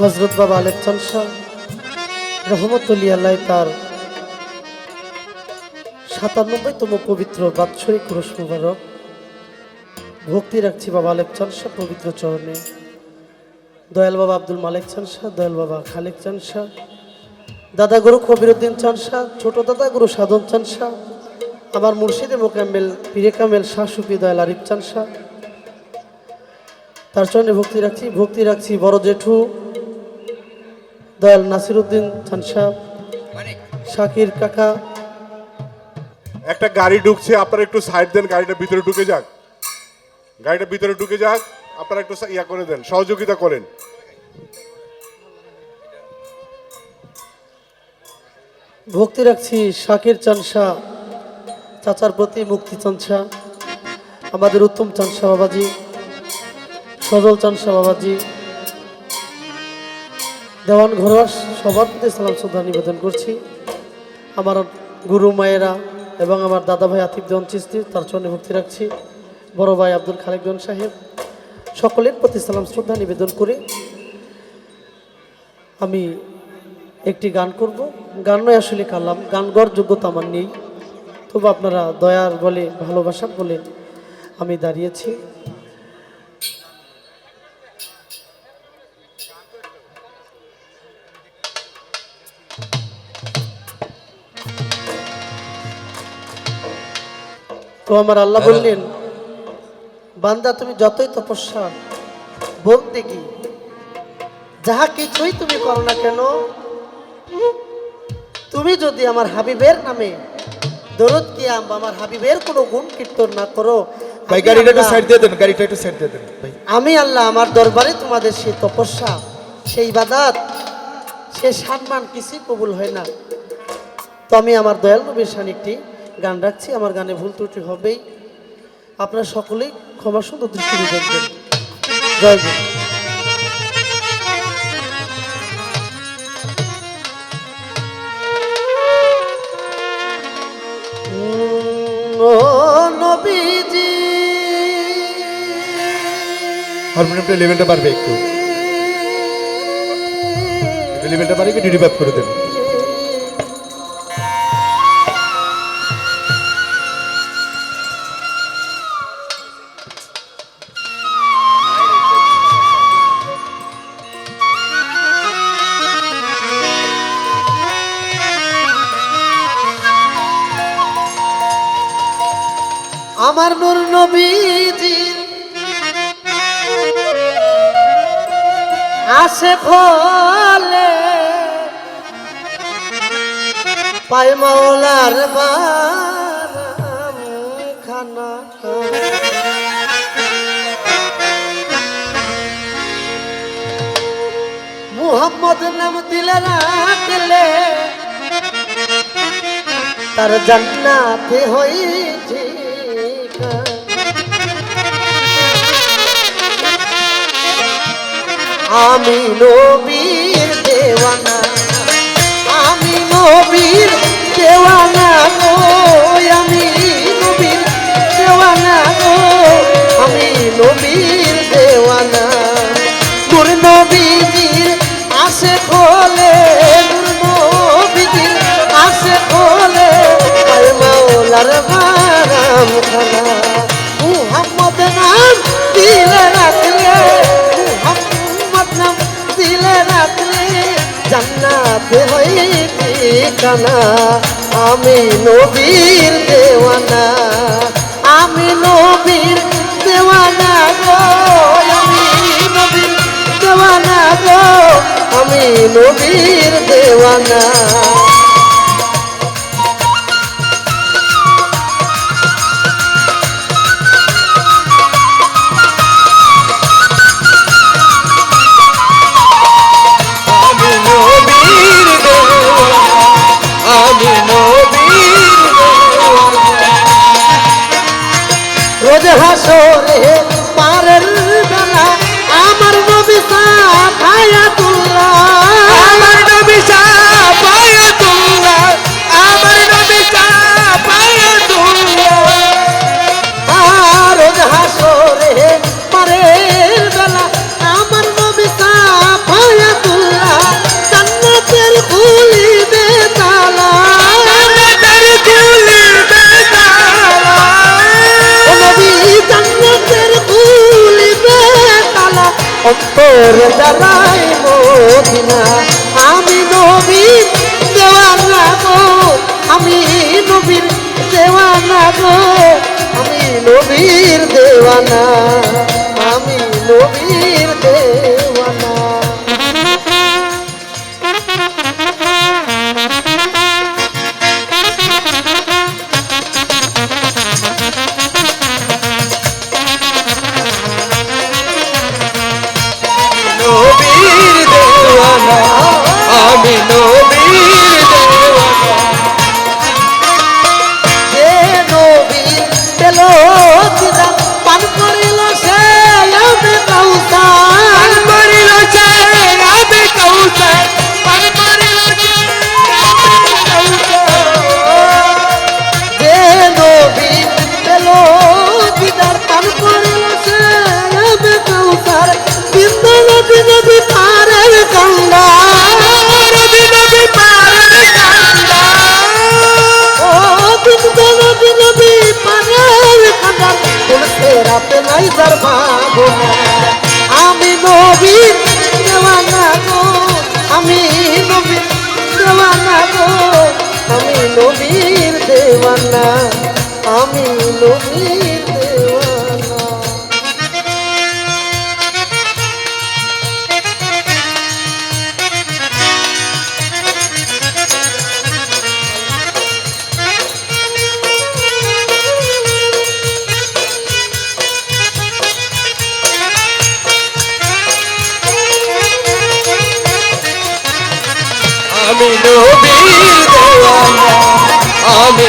হজরত বাবা আলেপ শাহ রহমতুল্লি আল্লাহ তার সাতানব্বইতম পবিত্র বাৎসরিক পুরুষ মুবারক। ভক্তি রাখছি বাবা আলেপ শাহ পবিত্র চরণে। দয়াল বাবা আব্দুল মালিক চান শাহ দয়াল বাবা খালেক চান শাহ দাদা গুরু কবিরুদ্দিন চান ছোট দাদা গুরু সাধন চান শাহ আমার মুর্শিদে মোকাম্মেল পীরে কামেল শাহ সুফি দয়াল আরিফ চান শাহ তার চরণে ভক্তি রাখছি ভক্তি রাখছি বড় জেঠু দয়াল নাসিরুদ্দিন চান শাহ শাকির কাকা। একটা গাড়ি ঢুকছে আপনারা একটু সাইড দেন গাড়িটা ভিতরে ঢুকে যাক। গাড়িটা ভিতরে ঢুকে যাক আপনারা একটু ইয়া করে দেন সহযোগিতা করেন। ভক্তি রাখছি শাকির চান শাহ চাচার প্রতি মুক্তি চান শাহ আমাদের উত্তম চান শাহ বাবাজি সজল চান শাহ বাবাজি। দেওয়ান ঘরোয়া সবার প্রতি সালাম শ্রদ্ধা নিবেদন করছি। আমার গুরু মায়েরা এবং আমার দাদা ভাই আতিফ দেওয়ান চিস্তি, তার চরণে ভক্তি রাখছি। বড় ভাই আব্দুল খালেক দেওয়ান সাহেব, সকলের প্রতি সালাম শ্রদ্ধা নিবেদন করে আমি একটি গান করব। গান নয় আসলে কালাম, গান গড় যোগ্যতা আমার নেই। তবু আপনারা দয়ার বলে, ভালোবাসার বলে আমি দাঁড়িয়েছি। তো আমার আল্লাহ বললেন বান্দা তুমি যতই তপস্যা বলতে কি যাহা কিছুই তুমি করো না কেন তুমি যদি আমার হাবিবের নামে দরদ কিয়াম বা আমার হাবিবের কোনো গুণ কীর্তন না করো ভাই গাড়িটা একটু আল্লাহ- সাইড দিয়ে দেন গাড়িটা একটু সাইড দিয়ে দেন। ভাই আমি আল্লাহ আমার দরবারে তোমাদের সেই তপস্যা সেই বাদাত সে সম্মান কিছুই কবুল হয় না। তো আমি আমার দয়াল নবীর সান একটি গান রাখছি, আমার গানে ভুল ত্রুটি হবেই। আপনারা সকলেই ক্ষমা সুন্দর দৃষ্টি দেখবেন। জয় গুরু হারমোনিয়ামটা লেভেলটা বাড়বে একটু। লেভেলটা একটু রিভাইভ করে দেন। আমার নূর নবীজির আসে ফলে পাই মাওলার খানা মুহাম্মদ নাম দিলে রাখলে তার জান্নাতে হয়েছে আমি নবীর দেওয়ানা। আমি নবীর দেওয়ানা। জান্নাতে হইতে কানা আমি নবীর দেওয়ানা। আমি নবীর দেওয়ানা গো। আমি নবীর দেওয়ানা গো। আমি নবীর দেওয়ানা। brazos জ্বালাই মদিনা। আমি নবীর দেওয়ানা গো, আমি নবীর দেওয়ানা গো, আমি নবীর দেওয়ানা, আমি নবীর দেওয়ানা। দেওয়ানা আমি নবীর আমি নবীর দেওয়ানা আমি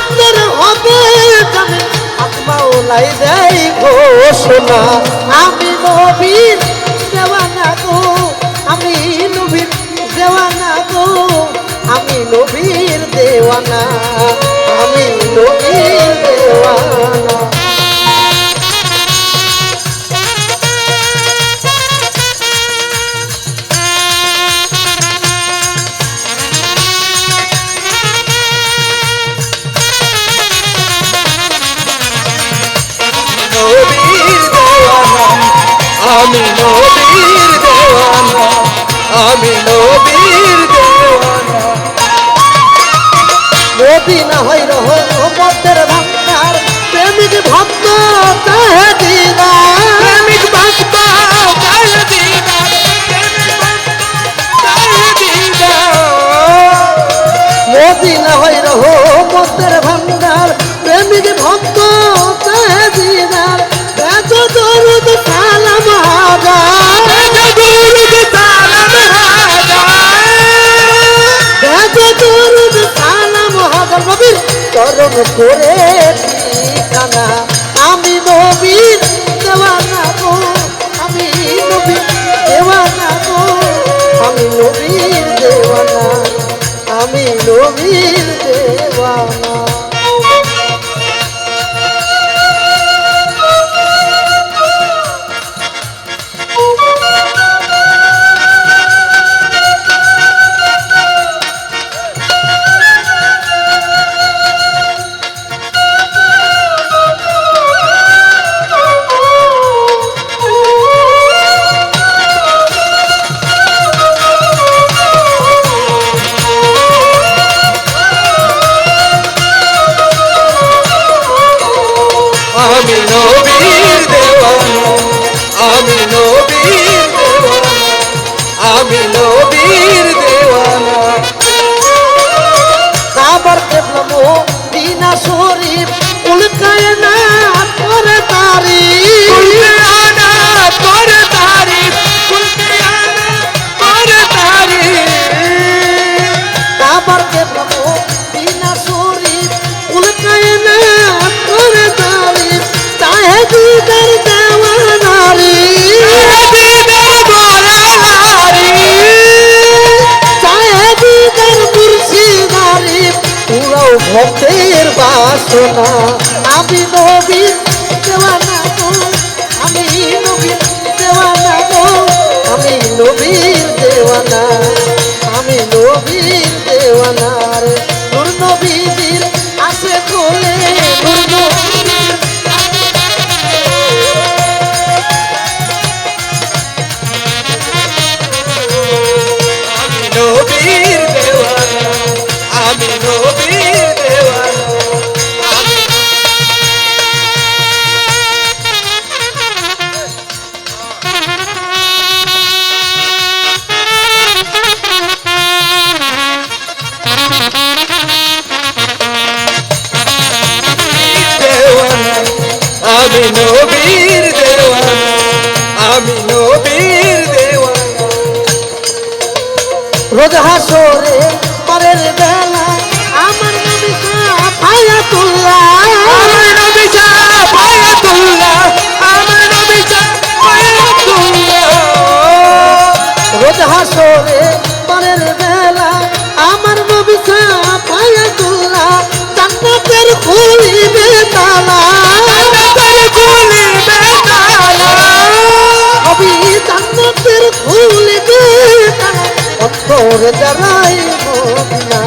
উম্মতের হবে জামিন আত্মাওলাই দেয় ঘোষণা। আমি নবীন দেওয়ানা গো, আমি নবীন দেওয়ানা গো, আমি নবীর দেওয়ানা, আমি নবীর দেওয়ানা। নবীর দেওয়ানা আমি নবীর দেওয়ানা। নবী না হয় রহ মতের ভান্ডার প্রেমিক ভক্ত তাহে দিদা চরণ করে আমি নবীর দেওয়ানা গো, আমি নবীর দেওয়ানা গো, আমি নবীর দেওয়ানা, আমি নবীর সোনা খুলিবে তালা অন্তর দাঁড়াই মদিনা।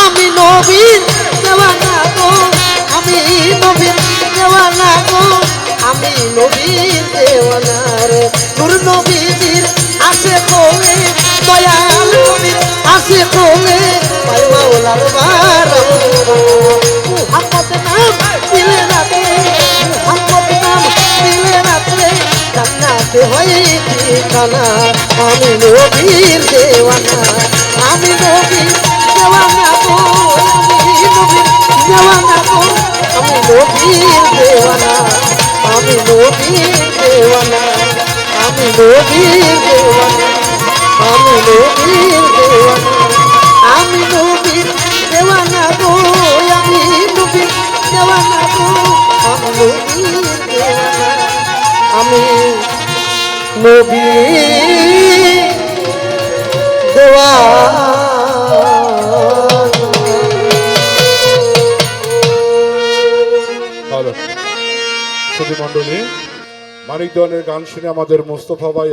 আমি নবীর দেওয়ানা গো, আমি নবীর দেওয়ানা গো, আমি নবীর দেওয়ানা রে। নূর নবীর আসে কোলে, দয়াল নবীর আসে কোলে পাই মাওলার বার মুহাম্মদ নাম দিলে রাতে ঠিকানা আমি নবীর দেওয়ানা আমি নবীর দেওয়ানা গো আমি নবীর দেওয়ানা গো আমি নবীর দেওয়ানা আমি নবীর দেওয়ানা আমি নবীর দেওয়ানা আমি নবীর দেওয়ানা আমি নবীর দেওয়ানা গো আমি নবীর দেওয়ানা গো আমি নবীর দেওয়ানা আমি নবী মানিক দেওয়ানের গান শুনে আমাদের মোস্তফা ভাই